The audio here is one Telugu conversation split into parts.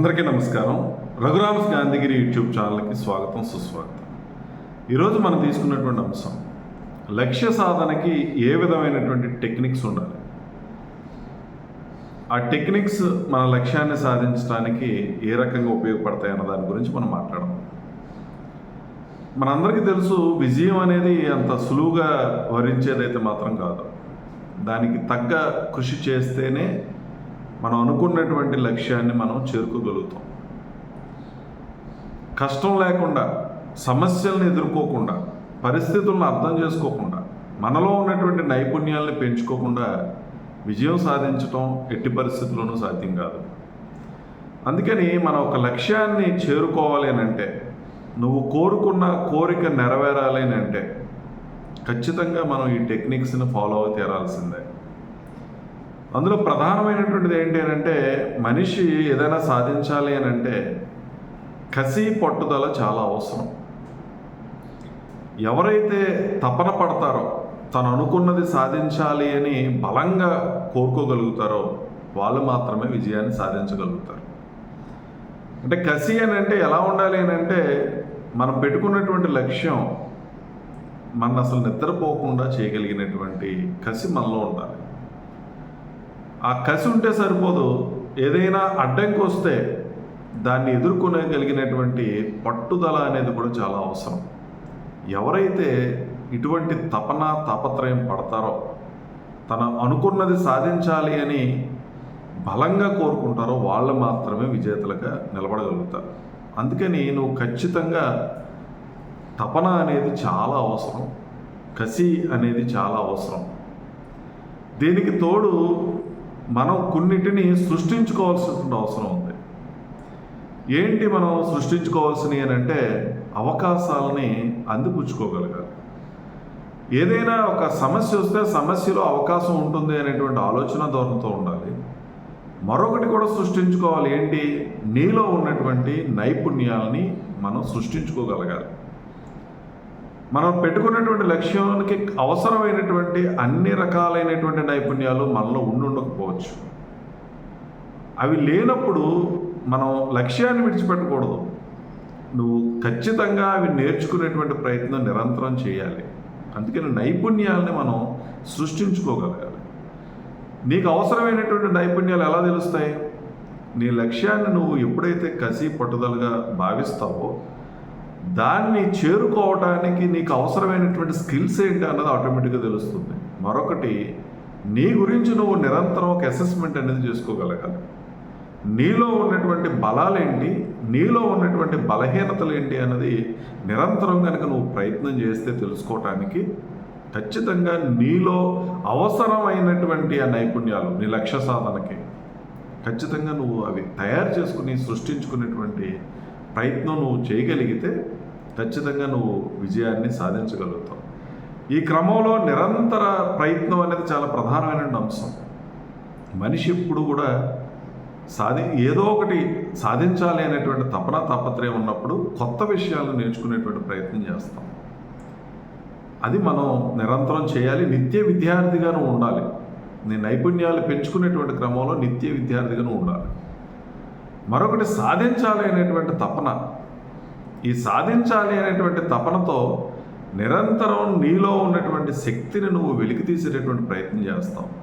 అందరికీ నమస్కారం. రఘురామ్స్ గాంధీగిరి యూట్యూబ్ ఛానల్కి స్వాగతం సుస్వాగతం. ఈరోజు మనం తీసుకున్నటువంటి అంశం లక్ష్య సాధనకి ఏ విధమైనటువంటి టెక్నిక్స్ ఉండాలి? ఆ టెక్నిక్స్ మన లక్ష్యాన్ని సాధించడానికి ఏ రకంగా ఉపయోగపడతాయి అన్న దాని గురించి మనం మాట్లాడదాం. మనందరికీ తెలుసు విజయం అనేది అంత సులువుగా వరించేదైతే మాత్రం కాదు. దానికి తగ్గ కృషి చేస్తేనే మనం అనుకున్నటువంటి లక్ష్యాన్ని మనం చేరుకోగలుగుతాం. కష్టం లేకుండా సమస్యలను ఎదుర్కోకుండా పరిస్థితులను అర్థం చేసుకోకుండా మనలో ఉన్నటువంటి నైపుణ్యాలను పెంచుకోకుండా విజయం సాధించటం ఎట్టి పరిస్థితుల్లోనూ సాధ్యం కాదు. అందుకని మనం ఒక లక్ష్యాన్ని చేరుకోవాలి అని అంటే నువ్వు కోరుకున్న కోరిక నెరవేరాలి అని అంటే ఖచ్చితంగా మనం ఈ టెక్నిక్స్ని ఫాలో తీరాల్సిందే. అందులో ప్రధానమైనటువంటిది ఏంటి అని అంటే మనిషి ఏదైనా సాధించాలి అని అంటే కసి పట్టుదల చాలా అవసరం. ఎవరైతే తపన పడతారో తను అనుకున్నది సాధించాలి అని బలంగా కోరుకోగలుగుతారో వాళ్ళు మాత్రమే విజయాన్ని సాధించగలుగుతారు. అంటే కసి అని అంటే ఎలా ఉండాలి అని అంటే మనం పెట్టుకున్నటువంటి లక్ష్యం మన అసలు నిద్రపోకుండా చేయగలిగినటువంటి కసి మనలో ఉండాలి. ఆ కసి ఉంటే సరిపోదు. ఏదైనా అడ్డంకి వస్తే దాన్ని ఎదుర్కొనగలిగినటువంటి పట్టుదల అనేది కూడా చాలా అవసరం. ఎవరైతే ఇటువంటి తపన తాపత్రయం పడతారో తన అనుకున్నది సాధించాలి అని బలంగా కోరుకుంటారో వాళ్ళు మాత్రమే విజేతలుగా నిలబడగలుగుతారు. అందుకని నువ్వు ఖచ్చితంగా తపన అనేది చాలా అవసరం. కసి అనేది చాలా అవసరం. దీనికి తోడు మనం కొన్నిటిని సృష్టించుకోవాల్సిన అవసరం ఉంది. ఏంటి మనం సృష్టించుకోవాల్సినవి అని అంటే అవకాశాలని అందిపుచ్చుకోగలగాలి. ఏదైనా ఒక సమస్య వస్తే సమస్యలో అవకాశం ఉంటుంది అనేటువంటి ఆలోచన ధోరణితో ఉండాలి. మరొకటి కూడా సృష్టించుకోవాలి. ఏంటి? నీలో ఉన్నటువంటి నైపుణ్యాలని మనం సృష్టించుకోగలగాలి. మనం పెట్టుకున్నటువంటి లక్ష్యానికి అవసరమైనటువంటి అన్ని రకాలైనటువంటి నైపుణ్యాలు మనలో ఉండి ఉండకపోవచ్చు. అవి లేనప్పుడు మనం లక్ష్యాన్ని విడిచిపెట్టకూడదు. నువ్వు ఖచ్చితంగా అవి నేర్చుకునేటువంటి ప్రయత్నం నిరంతరం చేయాలి. అందుకని నైపుణ్యాలని మనం సృష్టించుకోగలగాలి. నీకు అవసరమైనటువంటి నైపుణ్యాలు ఎలా తెలుస్తాయి? నీ లక్ష్యాన్ని నువ్వు ఎప్పుడైతే కసి పట్టుదలగా భావిస్తావో దాన్ని చేరుకోవటానికి నీకు అవసరమైనటువంటి స్కిల్స్ ఏంటి అన్నది ఆటోమేటిక్గా తెలుస్తుంది. మరొకటి నీ గురించి నువ్వు నిరంతరం ఒక అసెస్మెంట్ అనేది చేసుకోగలగాలి. నీలో ఉన్నటువంటి బలాలేంటి నీలో ఉన్నటువంటి బలహీనతలు ఏంటి అన్నది నిరంతరం కనుక నువ్వు ప్రయత్నం చేస్తే తెలుసుకోవటానికి ఖచ్చితంగా నీలో అవసరమైనటువంటి ఆ నైపుణ్యాలు నీ లక్ష్య సాధనకి ఖచ్చితంగా నువ్వు అవి తయారు చేసుకుని సృష్టించుకునేటువంటి ప్రయత్నం నువ్వు చేయగలిగితే ఖచ్చితంగా నువ్వు విజయాన్ని సాధించగలుగుతావు. ఈ క్రమంలో నిరంతర ప్రయత్నం అనేది చాలా ప్రధానమైన అంశం. మనిషి ఎప్పుడు కూడా సాధి ఏదో ఒకటి సాధించాలి అనేటువంటి తపన తాపత్రయం ఉన్నప్పుడు కొత్త విషయాలను నేర్చుకునేటువంటి ప్రయత్నం చేస్తాం. అది మనం నిరంతరం చేయాలి. నిత్య విద్యార్థిగాను ఉండాలి. నీ నైపుణ్యాలు పెంచుకునేటువంటి క్రమంలో నిత్య విద్యార్థిగాను ఉండాలి. మరొకటి సాధించాలి అనేటువంటి తపన. ఈ సాధించాలి అనేటువంటి తపనతో నిరంతరం నీలో ఉన్నటువంటి శక్తిని నువ్వు వెలికి తీసేటటువంటి ప్రయత్నం చేస్తావు.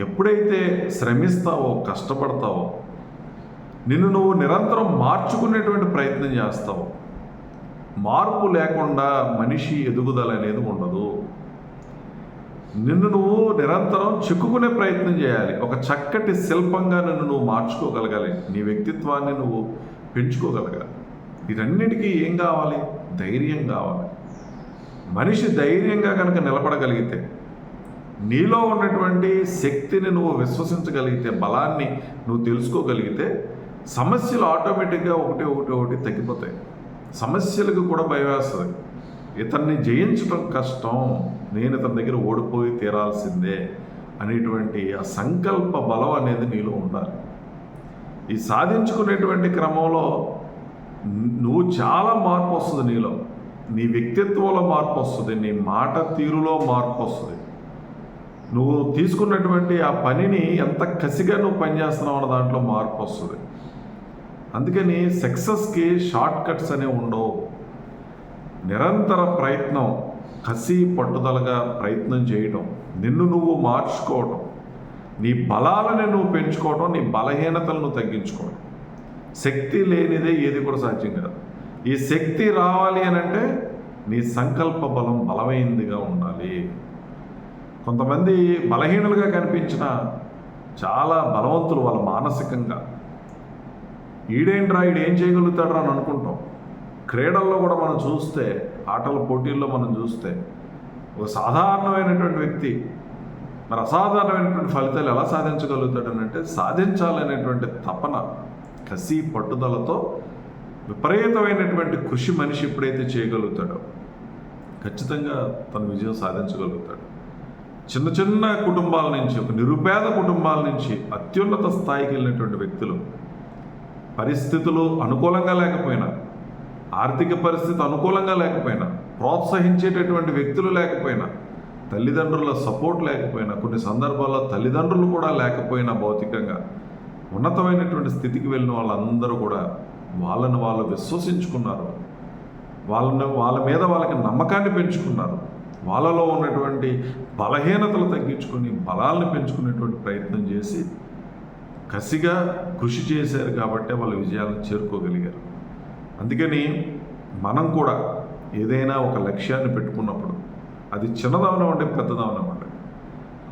ఎప్పుడైతే శ్రమిస్తావో కష్టపడతావో నిన్ను నువ్వు నిరంతరం మార్చుకునేటువంటి ప్రయత్నం చేస్తావు. మార్పు లేకుండా మనిషి ఎదుగుదల అనేది ఉండదు. నిన్ను నువ్వు నిరంతరం చిక్కుకునే ప్రయత్నం చేయాలి. ఒక చక్కటి శిల్పంగా నిన్ను నువ్వు మార్చుకోగలగాలి. నీ వ్యక్తిత్వాన్ని నువ్వు పెంచుకోగలగాలి. వీటన్నిటికీ ఏం కావాలి? ధైర్యం కావాలి. మనిషి ధైర్యంగా కనుక నిలబడగలిగితే నీలో ఉన్నటువంటి శక్తిని నువ్వు విశ్వసించగలిగితే బలాన్ని నువ్వు తెలుసుకోగలిగితే సమస్యలు ఆటోమేటిక్గా ఒకటి ఒకటి ఒకటి తగ్గిపోతాయి. సమస్యలకు కూడా భయం వేస్తుంది. ఇతన్ని జయించడం కష్టం. నేను ఇతని దగ్గర ఓడిపోయి తీరాల్సిందే అనేటువంటి ఆ సంకల్ప బలం అనేది నీలో ఉండాలి. ఈ సాధించుకునేటువంటి క్రమంలో నువ్వు చాలా మార్పు వస్తుంది నీలో. నీ వ్యక్తిత్వంలో మార్పు వస్తుంది నీ మాట తీరులో మార్పు వస్తుంది. నువ్వు తీసుకున్నటువంటి ఆ పనిని ఎంత కసిగా నువ్వు పనిచేస్తున్నావు అన్న దాంట్లో మార్పు వస్తుంది. అందుకని సక్సెస్కి షార్ట్ కట్స్ అనేవి ఉండవు. నిరంతర ప్రయత్నం కసి పట్టుదలగా ప్రయత్నం చేయడం నిన్ను నువ్వు మార్చుకోవటం నీ బలాలని నువ్వు పెంచుకోవటం నీ బలహీనతలను తగ్గించుకోవడం శక్తి లేనిదే ఏది కూడా సాధ్యం కాదు. ఈ శక్తి రావాలి అని అంటే నీ సంకల్ప బలం బలమైందిగా ఉండాలి. కొంతమంది బలహీనులుగా కనిపించిన చాలా బలవంతులు వాళ్ళ మానసికంగా. ఈడేంట్రా ఈడేం చేయగలుగుతాడు అని అనుకుంటాం. క్రీడల్లో కూడా మనం చూస్తే ఆటల పోటీల్లో మనం చూస్తే ఒక సాధారణమైనటువంటి వ్యక్తి మరి అసాధారణమైనటువంటి ఫలితాలు ఎలా సాధించగలుగుతాడు అంటే సాధించాలనేటువంటి తపన కసి పట్టుదలతో విపరీతమైనటువంటి కృషి మనిషి ఎప్పుడైతే చేయగలుగుతాడో ఖచ్చితంగా తన విజయం సాధించగలుగుతాడు. చిన్న చిన్న కుటుంబాల నుంచి ఒక నిరుపేద కుటుంబాల నుంచి అత్యున్నత స్థాయికి వెళ్ళినటువంటి వ్యక్తులు పరిస్థితులు అనుకూలంగా లేకపోయినా ఆర్థిక పరిస్థితి అనుకూలంగా లేకపోయినా ప్రోత్సహించేటటువంటి వ్యక్తులు లేకపోయినా తల్లిదండ్రుల సపోర్ట్ లేకపోయినా కొన్ని సందర్భాల్లో తల్లిదండ్రులు కూడా లేకపోయినా భౌతికంగా ఉన్నతమైనటువంటి స్థితికి వెళ్ళిన వాళ్ళందరూ కూడా వాళ్ళని వాళ్ళు విశ్వసించుకున్నారు. వాళ్ళని వాళ్ళ మీద వాళ్ళకి నమ్మకాన్ని పెంచుకున్నారు. వాళ్ళలో ఉన్నటువంటి బలహీనతలు తగ్గించుకొని బలాలను పెంచుకునేటువంటి ప్రయత్నం చేసి కసిగా కృషి చేశారు కాబట్టే వాళ్ళ విజయాలను చేరుకోగలిగారు. అందుకని మనం కూడా ఏదైనా ఒక లక్ష్యాన్ని పెట్టుకున్నప్పుడు అది చిన్నదవనివ్వండి పెద్దదవనివ్వండి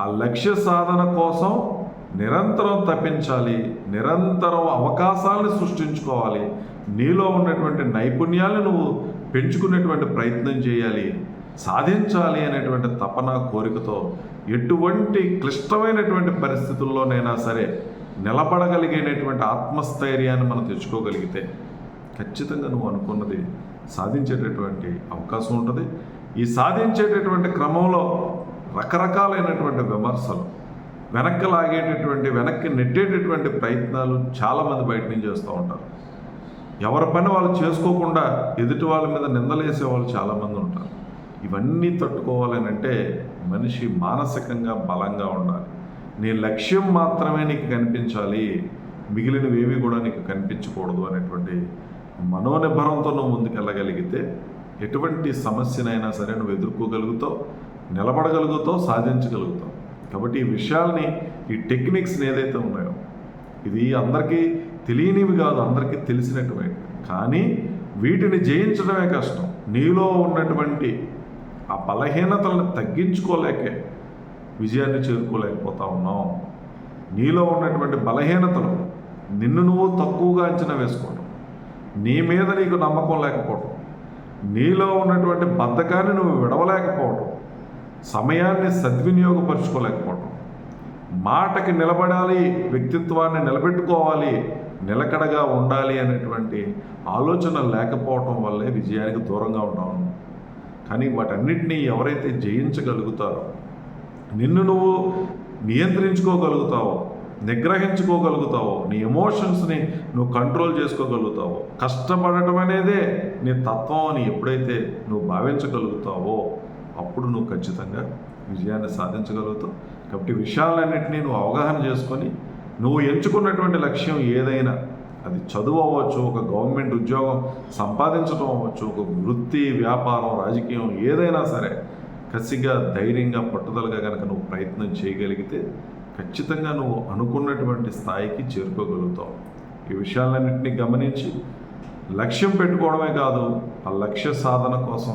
ఆ లక్ష్య సాధన కోసం నిరంతరం తప్పించాలి నిరంతరం అవకాశాలను సృష్టించుకోవాలి. నీలో ఉన్నటువంటి నైపుణ్యాలను నువ్వు పెంచుకునేటువంటి ప్రయత్నం చేయాలి. సాధించాలి అనేటువంటి తపన కోరికతో ఎటువంటి క్లిష్టమైనటువంటి పరిస్థితుల్లోనైనా సరే నిలబడగలిగేటువంటి ఆత్మస్థైర్యాన్ని మనం తెచ్చుకోగలిగితే ఖచ్చితంగా నువ్వు అనుకున్నది సాధించేటటువంటి అవకాశం ఉంటుంది. ఈ సాధించేటటువంటి క్రమంలో రకరకాలైనటువంటి విమర్శలు వెనక్కి లాగేటటువంటి వెనక్కి నెట్టేటటువంటి ప్రయత్నాలు చాలామంది బయట నుంచి చేస్తూ ఉంటారు. ఎవరి పని వాళ్ళు చేసుకోకుండా ఎదుటి వాళ్ళ మీద నిందలేసే వాళ్ళు చాలామంది ఉంటారు. ఇవన్నీ తట్టుకోవాలని అంటే మనిషి మానసికంగా బలంగా ఉండాలి. నీ లక్ష్యం మాత్రమే నీకు కనిపించాలి మిగిలినవేవి కూడా నీకు కనిపించకూడదు అనేటువంటి మనోనిర్భరంతో నువ్వు ముందుకెళ్ళగలిగితే ఎటువంటి సమస్యనైనా సరే నువ్వు ఎదుర్కోగలుగుతావు నిలబడగలుగుతావు సాధించగలుగుతావు. కాబట్టి ఈ విషయాల్ని ఈ టెక్నిక్స్ని ఏదైతే ఉన్నాయో ఇది అందరికీ తెలియనివి కాదు అందరికీ తెలిసినటువంటి కానీ వీటిని జయించడమే కష్టం. నీలో ఉన్నటువంటి ఆ బలహీనతలను తగ్గించుకోలేకే విజయాన్ని చేరుకోలేకపోతా ఉన్నాం నీలో ఉన్నటువంటి బలహీనతలు నిన్ను నువ్వు తక్కువగా అంచనా వేసుకోవడం నీ మీద నీకు నమ్మకం లేకపోవడం నీలో ఉన్నటువంటి బద్ధకాన్ని నువ్వు విడవలేకపోవడం సమయాన్ని సద్వినియోగపరుచుకోలేకపోవడం మాటకి నిలబడాలి వ్యక్తిత్వాన్ని నిలబెట్టుకోవాలి నిలకడగా ఉండాలి అనేటువంటి ఆలోచన లేకపోవటం వల్లే విజయానికి దూరంగా ఉంటాం కానీ వాటన్నిటినీ ఎవరైతే జయించగలుగుతారో నిన్ను నువ్వు నియంత్రించుకోగలుగుతావో నిగ్రహించుకోగలుగుతావో నీ ఎమోషన్స్ని నువ్వు కంట్రోల్ చేసుకోగలుగుతావో కష్టపడటం అనేదే నీ తత్వం అని ఎప్పుడైతే నువ్వు భావించగలుగుతావో అప్పుడు నువ్వు ఖచ్చితంగా విజయాన్ని సాధించగలుగుతావు. కాబట్టి విషయాలన్నింటినీ నువ్వు అవగాహన చేసుకొని నువ్వు ఎంచుకున్నటువంటి లక్ష్యం ఏదైనా అది చదువు అవ్వచ్చు ఒక గవర్నమెంట్ ఉద్యోగం సంపాదించడం అవ్వచ్చు ఒక వృత్తి వ్యాపారం రాజకీయం ఏదైనా సరే కసిగా ధైర్యంగా పట్టుదలగా కనుక నువ్వు ప్రయత్నం చేయగలిగితే ఖచ్చితంగా నువ్వు అనుకున్నటువంటి స్థాయికి చేరుకోగలుగుతావు. ఈ విషయాలన్నింటినీ గమనించి లక్ష్యం పెట్టుకోవడమే కాదు ఆ లక్ష్య సాధన కోసం